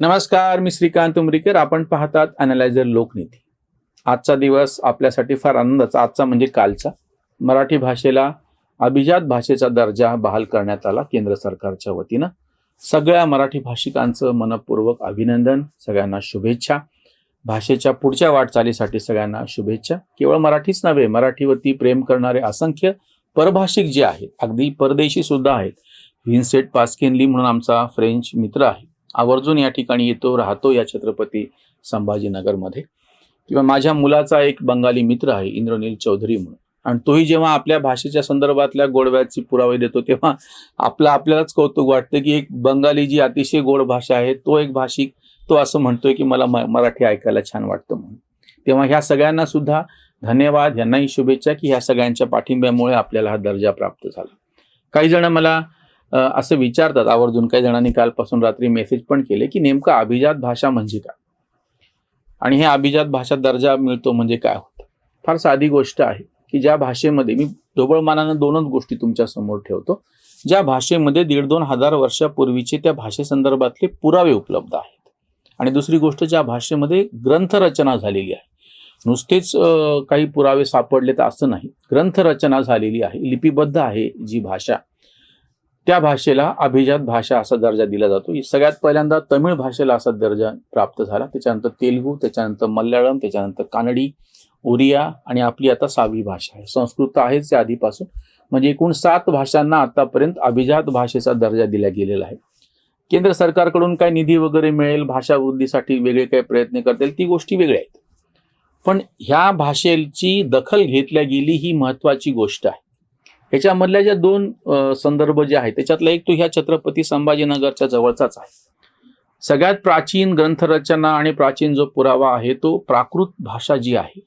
नमस्कार मी श्रीकांत उमरीकर. आपण पाहतात अनालायझर लोकनीती. आजचा दिवस आपल्यासाठी फार आनंदाचा आजचा म्हणजे कालचा. मराठी भाषेला अभिजात भाषेचा दर्जा बहाल करण्यात आला केंद्र सरकारच्या वतीनं. सगळ्या मराठी भाषिकांचं मनपूर्वक अभिनंदन सगळ्यांना शुभेच्छा. भाषेच्या पुढच्या वाटचालीसाठी सगळ्यांना शुभेच्छा. केवळ मराठीच नव्हे मराठीवरती प्रेम करणारे असंख्य परभाषिक जे आहेत अगदी परदेशी सुद्धा आहेत. व्हिन्सेट पास्किनली म्हणून आमचा फ्रेंच मित्र आहे. आवर्जून या ठिकाणी येतो राहतो या छत्रपती संभाजीनगरमध्ये. किंवा माझ्या मुलाचा एक बंगाली मित्र आहे इंद्रनील चौधरी म्हणून. आणि तोही जेव्हा आपल्या भाषेच्या संदर्भातल्या गोडव्याची पुरावे देतो तेव्हा आपलं आपल्यालाच कौतुक वाटतं की एक बंगाली जी अतिशय गोड भाषा आहे तो एक भाषिक तो असं म्हणतोय की मला मराठी ऐकायला छान वाटतं म्हणून. तेव्हा ह्या सगळ्यांना सुद्धा धन्यवाद यांनाही शुभेच्छा की ह्या सगळ्यांच्या पाठिंब्यामुळे आपल्याला हा दर्जा प्राप्त झाला. काही जण मला असं विचारतात आवर्जून. काही जणांनी कालपासून रात्री मेसेज पण केले की नेमकं अभिजात भाषा म्हणजे काय? आणि हे अभिजात भाषा दर्जा मिळतो म्हणजे काय होतं? फार साधी गोष्ट आहे की ज्या भाषेमध्ये मी ढोबळमानानं दोनच गोष्टी तुमच्यासमोर ठेवतो. ज्या भाषेमध्ये दीड दोन हजार वर्षापूर्वीचे त्या भाषेसंदर्भातले पुरावे उपलब्ध आहेत. आणि दुसरी गोष्ट ज्या भाषेमध्ये ग्रंथरचना झालेली आहे. नुसतेच काही पुरावे सापडले तर असं नाही. ग्रंथरचना झालेली आहे लिपिबद्ध आहे जी भाषा. त्या भाषेला अभिजात भाषा असा दर्जा दिला जातो. सगळ्यात पहिल्यांदा तमिळ भाषेला असा दर्जा प्राप्त झाला. त्याच्यानंतर तेलुगू त्याच्यानंतर मल्याळम त्याच्यानंतर कानडी ओरिया आणि आपली आता सहावी भाषा आहे. संस्कृत आहेच या आधीपासून. म्हणजे एकूण सात भाषांना आतापर्यंत अभिजात भाषेचा दर्जा दिला गेलेला आहे. केंद्र सरकारकडून काय निधी वगैरे मिळेल भाषा वृद्धीसाठी वेगळे काही प्रयत्न करतील ती गोष्टी वेगळ्या आहेत. पण ह्या भाषेची दखल घेतल्या गेली ही महत्वाची गोष्ट आहे. ह्याच्यामधल्या ज्या दोन संदर्भ जे आहेत त्याच्यातला एक तो ह्या छत्रपती संभाजीनगरच्या जवळचाच आहे. सगळ्यात प्राचीन ग्रंथरचना आणि प्राचीन जो पुरावा आहे तो प्राकृत भाषा जी आहे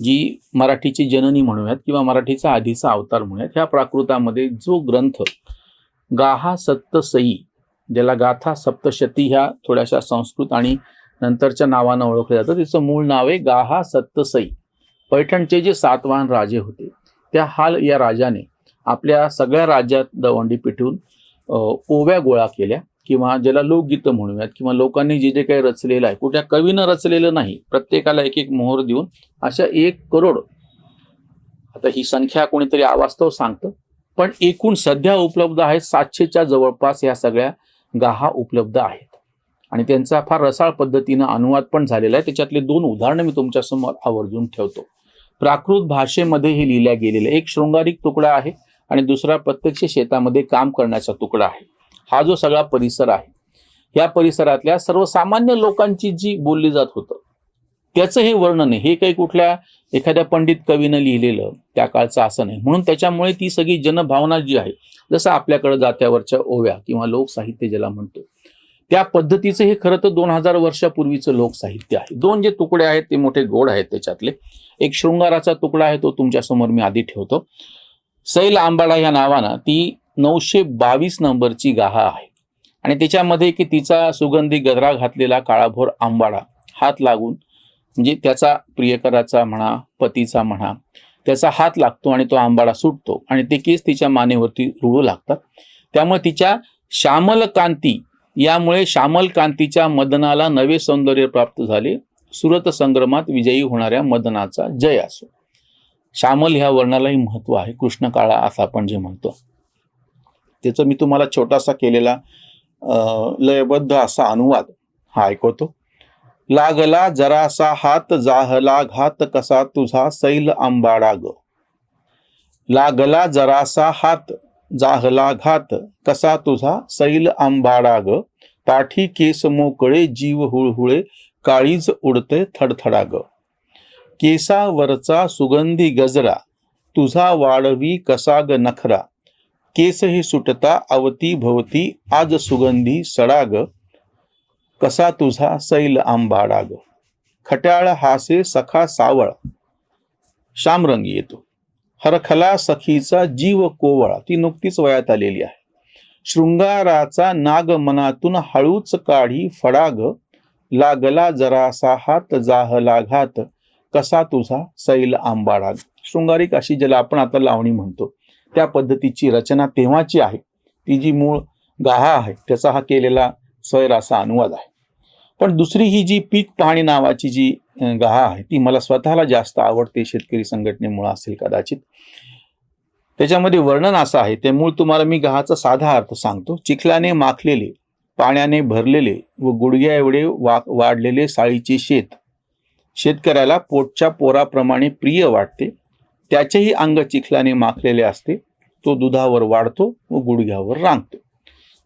जी मराठीची जननी म्हणूयात किंवा मराठीचा आधीचा अवतार म्हणूयात ह्या प्राकृतामध्ये जो ग्रंथ गाहा सप्तसई ज्याला गाथा सप्तशती ह्या थोड्याशा संस्कृत आणि नंतरच्या नावानं ओळखलं जातं तिचं मूळ नाव आहे गाहा सप्तसई. पैठणचे जे सातवाहन राजे होते त्या हाल या राजाने आपल्या सगळ्या राज्यात दवंडी पिठून ओव्या गोळा केल्या किंवा ज्याला लोकगीतं म्हणूयात किंवा लोकांनी जे जे काही रचलेलं आहे कुठल्या कवीनं रचलेलं नाही प्रत्येकाला एक एक मोहर देऊन अशा एक करोड आता ही संख्या कोणीतरी अवास्तव सांगतं पण एकूण सध्या उपलब्ध आहेत सातशेच्या जवळपास या सगळ्या गाहा उपलब्ध आहेत. आणि त्यांचा फार रसाळ पद्धतीनं अनुवाद पण झालेला आहे. त्याच्यातले दोन उदाहरणं मी तुमच्यासमोर आवर्जून ठेवतो. प्राकृत भाषेमध्ये हे लिहिल्या गेलेलं एक शृंगारिक तुकडा आहे आणि दुसरा प्रत्यक्ष शेतामध्ये काम करण्याचा तुकडा आहे. हा जो सगळा परिसर आहे या परिसरातल्या सर्वसामान्य लोकांची जी बोलली जात होतं त्याचं हे वर्णन आहे. हे काही कुठल्या एखाद्या पंडित कवीनं लिहिलेलं त्या काळचं असं नाही. म्हणून त्याच्यामुळे ती सगळी जनभावना जी आहे जसं आपल्याकडे जात्यावरच्या ओव्या किंवा लोकसाहित्य ज्याला म्हणतो त्या पद्धतीचं हे खरं तर दोन हजार वर्षापूर्वीचं लोकसाहित्य आहे. दोन जे तुकडे आहेत ते मोठे गोड आहेत त्याच्यातले. एक शृंगाराचा तुकडा आहे तो तुमच्यासमोर मी आधी ठेवतो. सैल आंबाडा या नावानं ती नऊशे बावीस नंबरची गाहा आहे. आणि त्याच्यामध्ये की तिचा सुगंधी गजरा घातलेला काळाभोर आंबाडा हात लागून म्हणजे त्याचा प्रियकराचा म्हणा पतीचा म्हणा त्याचा हात लागतो आणि तो आंबाडा सुटतो आणि ते केस तिच्या मानेवरती रुळू लागतात. त्यामुळे तिच्या श्यामलकांती यामुळे श्यामलकांतीच्या मदनाला नवे सौंदर्य प्राप्त झाले. सुरत संग्रमात विजयी होणाऱ्या मदनाचा जय असो. श्यामल ह्या वर्णालाही महत्त्व आहे. कृष्ण काळा असं आपण जे म्हणतो. त्याचं मी तुम्हाला छोटासा केलेला लयबद्ध असा अनुवाद हा ऐकवतो. लागला जरासा हात जाहला घात कसा तुझा सैल आंबाडा ग. लागला जरासा हात जाहला घात कसा तुझा सैल आंबाडा ग. पाठी केस मोकळे जीव हुळहुळे काळीज उडते थडथडा ग. केसावरचा सुगंधी गजरा तुझा वाढवी कसाग नखरा. केसही सुटता अवती भवती आज सुगंधी सडाग. कसा तुझा सैल आंबाडाग खट्याळ हासे सखा सावळ. श्यामरंगी येतो. हरखला सखीचा जीव कोवळा. ती नुकतीच वयात आलेली आहे. शृंगाराचा नाग मनातून हळूच काढी फडाग. लागला जरासा हात जाहला घात कसा तुझा सैल आंबाडाग शृंगारिक अशी ज्याला आपण आता लावणी म्हणतो त्या पद्धतीची रचना तेव्हाची आहे. ती जी मूळ गाहा आहे त्याचा हा केलेला स्वैर असा अनुवाद आहे. पण दुसरी ही जी पीक पाहणी नावाची जी गाहा आहे ती मला स्वतःला जास्त आवडते शेतकरी संघटनेमुळे असेल कदाचित. त्याच्यामध्ये वर्णन असं आहे ते मूळ तुम्हाला मी गहाचा साधा अर्थ सांगतो. चिखलाने माखलेले पाण्याने भरलेले व गुडघ्या एवढे वा वाढलेले साळीचे शेत शेतकऱ्याला पोटच्या पोराप्रमाणे प्रिय वाटते. त्याचेही अंग चिखलाने माखलेले असते. तो दुधावर वाढतो व गुडघ्यावर रांगतो.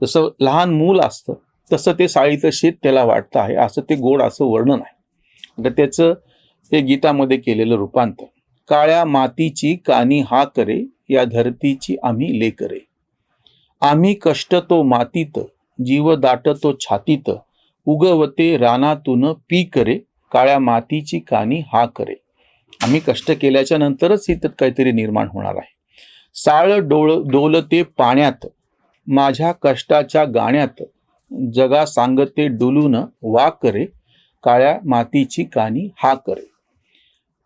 जसं लहान मूल असतं तसं ते साळीचं शेत त्याला वाटतं आहे. असं ते गोड असं वर्णन आहे. आता त्याचं हे गीतामध्ये केलेलं रूपांतर काळ्या मातीची कानी हा करे या धरतीची आम्ही लेकरे आम्ही कष्ट तो मातीत जीव दाटतो छातीत उगवते रानातून पी करे काळ्या मातीची कानी हा करे आम्ही कष्ट केल्याच्या नंतरच इथं काहीतरी निर्माण होणार आहे. साळ डोळ डोलते पाण्यात माझ्या कष्टाच्या गाण्यात जगा सांगते डुलून वा करे काळ्या मातीची कानी हा करे.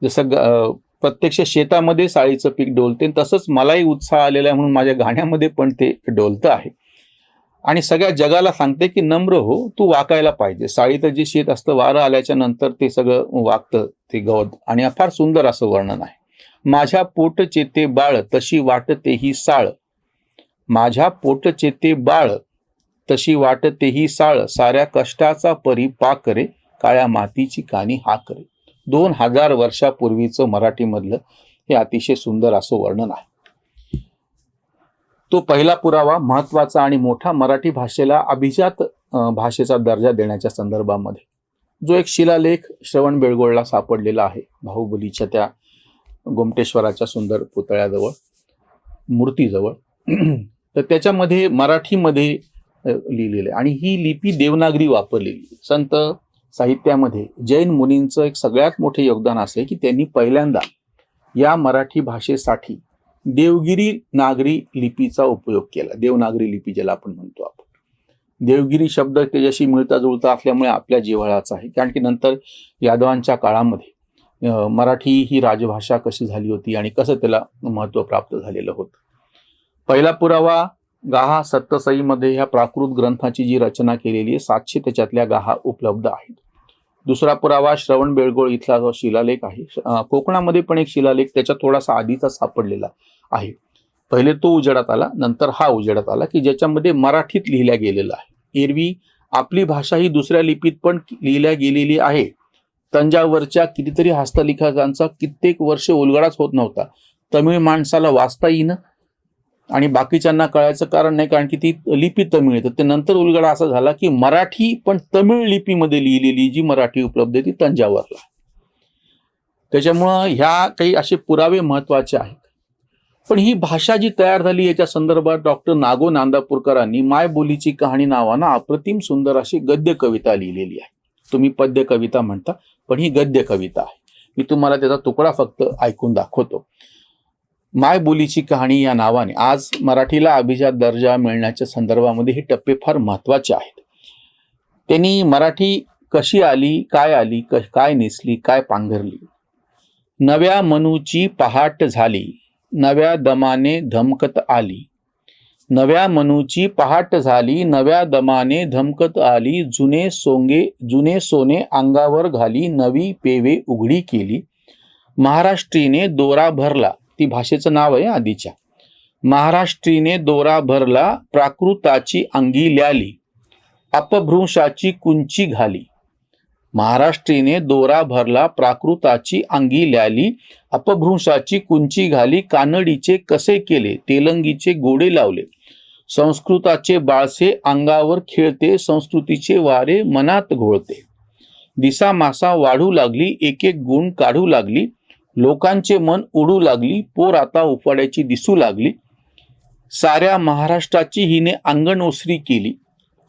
जसं ग- प्रत्यक्ष शेतामध्ये साळीचं पीक डोलते तसंच मलाही उत्साह आलेला आहे म्हणून माझ्या गाण्यामध्ये पण ते डोलतं आहे. आणि सगळ्या जगाला सांगते की नम्र हो तू वाकायला पाहिजे. साळीचं जे शेत असतं वारं आल्याच्यानंतर ते सगळं वागतं ते गवत. आणि फार सुंदर असं वर्णन आहे. माझ्या पोट चेते बाळ तशी वाटते ही साळ. माझ्या पोट चेते बाळ तशी वाटते ही साळ साऱ्या कष्टाचा परिपा करे काळ्या मातीची कानी हा करे. दोन हजार वर्षापूर्वीचं मराठीमधलं हे अतिशय सुंदर असं वर्णन आहे. तो पहिला पुरावा महत्त्वाचा आणि मोठा मराठी भाषेला अभिजात भाषेचा दर्जा देण्याच्या संदर्भामध्ये. जो एक शिलालेख श्रवण बेळगोळला सापडलेला आहे. बाहुबलीच्या त्या गोमटेश्वराच्या सुंदर पुतळ्याजवळ मूर्तीजवळ. तर त्याच्यामध्ये मराठीमध्ये लिहिलेलं आहे. आणि ही लिपी देवनागरी वापरलेली संत साहित्यामध्ये जैन मुनींचं एक सगळ्यात मोठे योगदान असे की त्यांनी पहिल्यांदा या मराठी भाषेसाठी देवगिरी नागरी लिपीचा उपयोग केला. देवनागरी लिपी ज्याला आपण म्हणतो आपण. देवगिरी शब्द त्याच्याशी मिळता जुळता असल्यामुळे आपल्या जिव्हाळाचा आहे. कारण की नंतर यादवांच्या काळामध्ये मराठी ही राजभाषा कशी झाली होती आणि कसं त्याला महत्त्व प्राप्त झालेलं होतं. पहिला पुरावा गाहा सत्तसईमध्ये ह्या प्राकृत ग्रंथाची जी रचना केलेली आहे सातशे त्याच्यातल्या गाहा उपलब्ध आहेत. दुसरा पुरावा श्रवण बेळगोळ इथला जो शिलालेख आहे. कोकणामध्ये पण एक शिलालेख त्याच्या थोडासा आधीचा सापडलेला आहे. पहिले तो उजेडात आला नंतर हा उजेडात आला की ज्याच्यामध्ये मराठीत लिहिल्या गेलेला आहे. एरवी आपली भाषा ही दुसऱ्या लिपीत पण लिहिल्या गेलेली आहे. तंजावरच्या कितीतरी हस्तलिखितांचा कित्येक वर्ष उलगडाच होत नव्हता. तमिळ माणसाला वाचता येईन आणि बाकीच्यांना कळायचं कारण नाही कारण की ती लिपी तमिळ आहे. तर ते नंतर उलगडा असा झाला की मराठी पण तमिळ लिपीमध्ये लिहिलेली जी मराठी उपलब्ध आहे ती तंजावरला. त्याच्यामुळं ह्या काही असे पुरावे महत्त्वाचे आहेत. पण ही भाषा जी तयार झाली याच्या संदर्भात डॉक्टर नागो नांदापूरकरांनी मायबोलीची कहाणी नावानं अप्रतिम सुंदर अशी गद्य कविता लिहिलेली आहे. तुम्ही पद्य कविता म्हणता पण ही गद्य कविता आहे. मी तुम्हाला त्याचा तुकडा फक्त ऐकून दाखवतो. मायबोलीची कहाणी या नावाने आज मराठीला अभिजात दर्जा मिळण्याच्या संदर्भामध्ये हे टप्पे फार महत्त्वाचे आहेत. त्यांनी मराठी कशी आली काय आली क- काय नेसली काय पांघरली? नव्या मनूची पहाट झाली नव्या दमाने धमकत आली. नव्या मनूची पहाट झाली नव्या दमाने धमकत आली जुने सोंगे जुने सोने अंगावर घाली नवी पेवे उघडी केली. महाराष्ट्रीने दोरा भरला ती भाषेचं नाव आहे आधीच्या. महाराष्ट्रीने दोरा भरला प्राकृताची अंगी ल्याली अपभ्रंशाची कुंची घाली. महाराष्ट्रीने दोरा भरला प्राकृताची अंगी ल्याली अपभ्रंशाची कुंची घाली कानडीचे कसे केले तेलंगीचे गोडे लावले. संस्कृताचे बाळसे अंगावर खेळते संस्कृतीचे वारे मनात घोळते. दिसा मासा वाढू लागली एक एक गुण काढू लागली लोकांचे मन उडू लागली पोर आता उफाड्याची दिसू लागली. साऱ्या महाराष्ट्राची हिने अंगण ओसरी केली.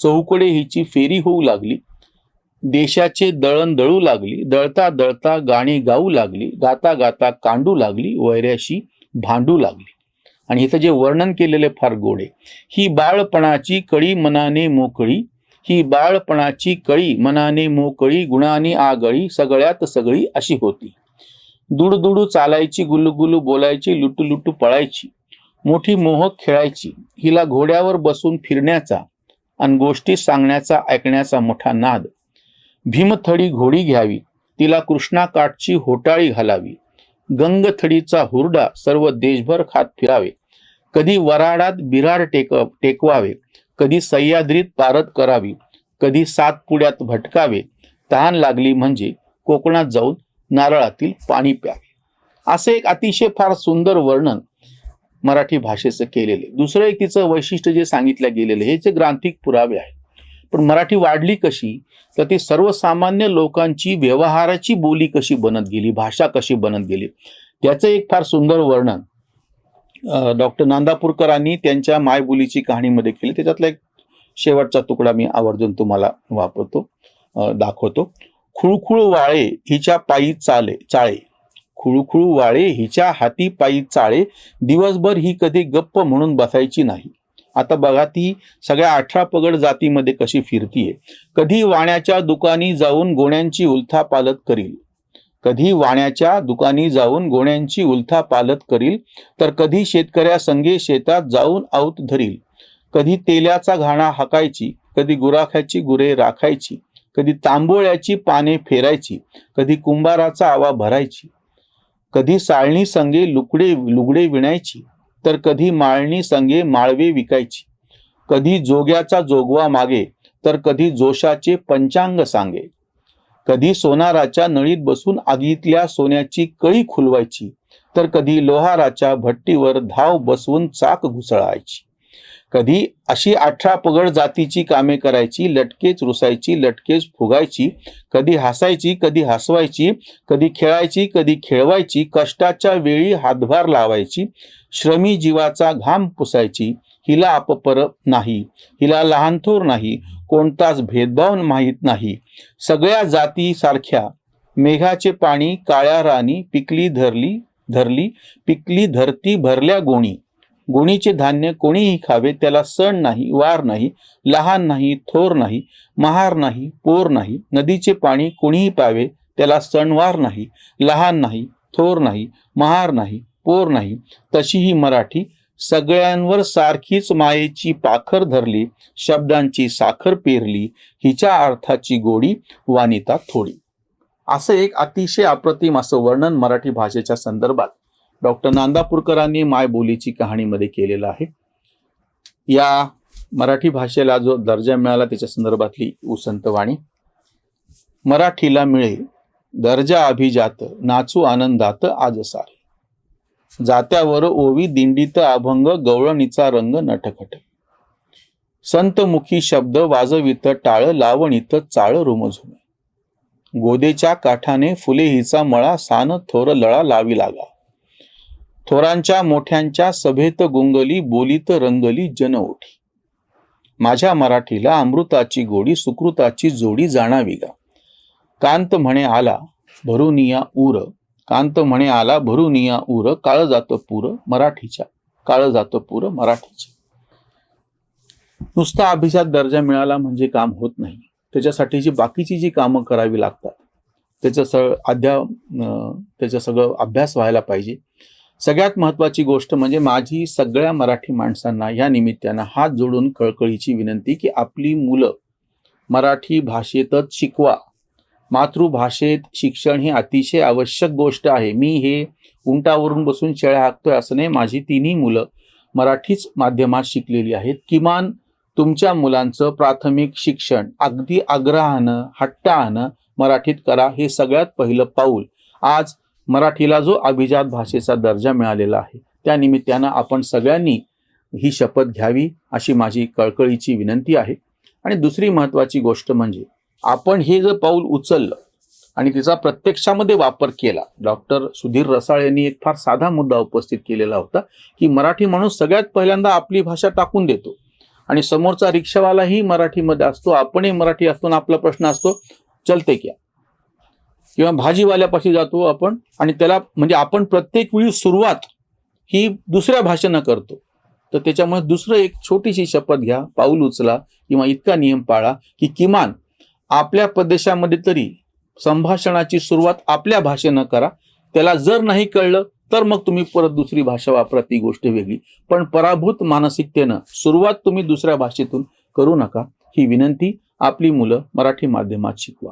चौकडे हिची फेरी होऊ लागली. देशाचे दळण दळू लागली. दळता दळता गाणी गाऊ लागली. गाता गाता कांडू लागली. वैऱ्याशी भांडू लागली. आणि इथं जे वर्णन केलेले फार गोडे ही बाळपणाची कळी मनाने मोकळी. ही बाळपणाची कळी मनाने मोकळी. गुणाने आगळी. सगळ्यात सगळी अशी होती. दुडदुडू चालायची गुलुगुलू बोलायची लुटू लुटू पळायची मोठी मोहक खेळायची हिला घोड्यावर बसून फिरण्याचा आणि गोष्टी सांगण्याचा ऐकण्याचा मोठा नाद. भीमथडी घोडी घ्यावी तिला कृष्णाकाठची होटाळी घालावी गंगथडीचा हुरडा सर्व देशभर खात फिरावे कधी वराडात बिराड टेक टेकवावे कधी सह्याद्रीत पारत करावी कधी सातपुड्यात भटकावे तहान लागली म्हणजे कोकणात जाऊन नारळातील पाणी प्यावे. असे एक अतिशय फार सुंदर वर्णन मराठी भाषेचं केलेले दुसरं एक तिचं वैशिष्ट्य जे सांगितलं गेलेलं हे जे ग्रांथिक पुरावे आहेत. पण मराठी वाढली कशी तर ती सर्वसामान्य लोकांची व्यवहाराची बोली कशी बनत गेली भाषा कशी बनत गेली त्याचं एक फार सुंदर वर्णन डॉक्टर नांदापूरकरांनी त्यांच्या मायबोलीची कहाणीमध्ये केली. त्याच्यातला एक शेवटचा तुकडा मी आवर्जून तुम्हाला वापरतो दाखवतो. खुळखुळ वाळे हिच्या पायी चाले चाळे. खुळखुळ वाळे हिच्या हाती पायी चाळे. दिवसभर ही कधी गप्प म्हणून बसायची नाही. आता बघा ती सगळ्या अठरा पगड जातीमध्ये कशी फिरतीये. कधी वाण्याच्या दुकानी जाऊन गोण्यांची उलथा पालत करील. कधी वाण्याच्या दुकानी जाऊन गोण्यांची उलथा पालत करील. तर कधी शेतकऱ्या संगे शेतात जाऊन आऊत धरील. कधी तेल्याचा घाणा हाकायची कधी गुराख्याची गुरे राखायची. कधी तांबोळ्याची पाने फेरायची कधी कुंभाराचा आवा भरायची कधी साळणी संगे लुकडे लुगडे विणायची तर कधी माळणी संगे माळवे विकायची कधी जोग्याचा जोगवा मागे तर कधी जोशाचे पंचांग सांगे कधी सोनाराच्या नळीत बसून आगीतल्या सोन्याची कळी खुलवायची तर कधी लोहाराच्या भट्टीवर धाव बसवून चाक घुसळायची. कधी अशी अठरा पगड जातीची कामे करायची लटकेच रुसायची लटकेच फुगायची कधी हसायची कधी हसवायची कधी खेळायची कधी खेळवायची कष्टाच्या वेळी हातभार लावायची श्रमी जीवाचा घाम पुसायची हिला अपपर नाही हिला लहान थोर नाही कोणताच भेदभाव माहीत नाही. सगळ्या जाती सारख्या मेघाचे पाणी काळ्या राणी पिकली धरली धरली पिकली धरती भरल्या गोणी गुणीचे धान्य कोणीही खावे त्याला सण नाही वार नाही लहान नाही थोर नाही महार नाही पोर नाही नदीचे पाणी कोणीही पावे त्याला सणवार नाही लहान नाही थोर नाही महार नाही पोर नाही. तशी ही मराठी सगळ्यांवर सारखीच मायेची पाखर धरली शब्दांची साखर पेरली हिच्या अर्थाची गोडी वानिता थोडी. असं एक अतिशय अप्रतिम असं वर्णन मराठी भाषेच्या संदर्भात डॉक्टर नांदापूरकरांनी मायबोलीची कहाणीमध्ये केलेलं आहे. या मराठी भाषेला जो दर्जा मिळाला त्याच्या संदर्भातली उसंत वाणी. मराठीला मिळे दर्जा अभिजात नाचू आनंदात आज सारे. जात्यावर ओवी दिंडीत अभंग गवळणीचा रंग नटखट. संतमुखी शब्द वाजवित टाळ लावणीत चाळ रुमझुमे. गोदेच्या काठाने फुले हिचा मळा सान थोर लळा लावी लागा. थोरांच्या मोठ्यांच्या सभेत गुंगली बोलीत रंगली जन ओठी माझ्या मराठीला अमृताची गोडी सुकृताची जोडी जाणावी गा कांत म्हणे आला भरुनिया उर कांत म्हणे आला भरुनिया उर काळ जातं पुर मराठीच्या. काळ जातं पुर मराठीच्या. नुसता अभिजात दर्जा मिळाला म्हणजे काम होत नाही. त्याच्यासाठी जी बाकीची जी कामं करावी लागतात त्याचं सगळं अध्या त्याचं सगळं अभ्यास व्हायला पाहिजे. सगळ्यात महत्वाची गोष्ट म्हणजे माझी सगळ्या मराठी माणसांना या निमित्तानं हात जोडून कळकळीची विनंती की आपली मुलं मराठी भाषेतच शिकवा. मातृभाषेत शिक्षण ही अतिशय आवश्यक गोष्ट आहे. मी हे उंटावरून बसून शेळ्या हाकतोय असं नाही. माझी तिन्ही मुलं मराठीच माध्यमात शिकलेली आहेत. किमान तुमच्या मुलांचं प्राथमिक शिक्षण अगदी आग्रहानं हट्टानं मराठीत करा हे सगळ्यात पहिलं पाऊल. आज मराठीला जो अभिजात भाषेचा दर्जा मिळालेला आहे त्या निमित्तानं आपण सगळ्यांनी ही शपथ घ्यावी अशी माझी कळकळीची विनंती आहे. आणि दुसरी महत्त्वाची गोष्ट म्हणजे आपण हे जर पाऊल उचललं आणि तिचा प्रत्यक्षामध्ये वापर केला डॉक्टर सुधीर रसाळ यांनी एक फार साधा मुद्दा उपस्थित केलेला होता की मराठी माणूस सगळ्यात पहिल्यांदा आपली भाषा टाकून देतो. आणि समोरचा रिक्षावालाही मराठीमध्ये असतो आपणही मराठी असतो आणि आपला प्रश्न असतो चलते क्या? किंवा भाजीवाल्यापाशी जातो आपण आणि त्याला म्हणजे आपण प्रत्येक वेळी सुरुवात ही दुसऱ्या भाषेनं करतो. तर त्याच्यामुळे दुसरं एक छोटीशी शपथ घ्या पाऊल उचला किंवा इतका नियम पाळा की किमान आपल्या प्रदेशामध्ये तरी संभाषणाची सुरुवात आपल्या भाषेनं करा. त्याला जर नाही कळलं तर मग तुम्ही परत दुसरी भाषा वापरा ती गोष्ट वेगळी. पण पराभूत मानसिकतेनं सुरुवात तुम्ही दुसऱ्या भाषेतून करू नका. ही विनंती आपली मुलं मराठी माध्यमात शिकवा.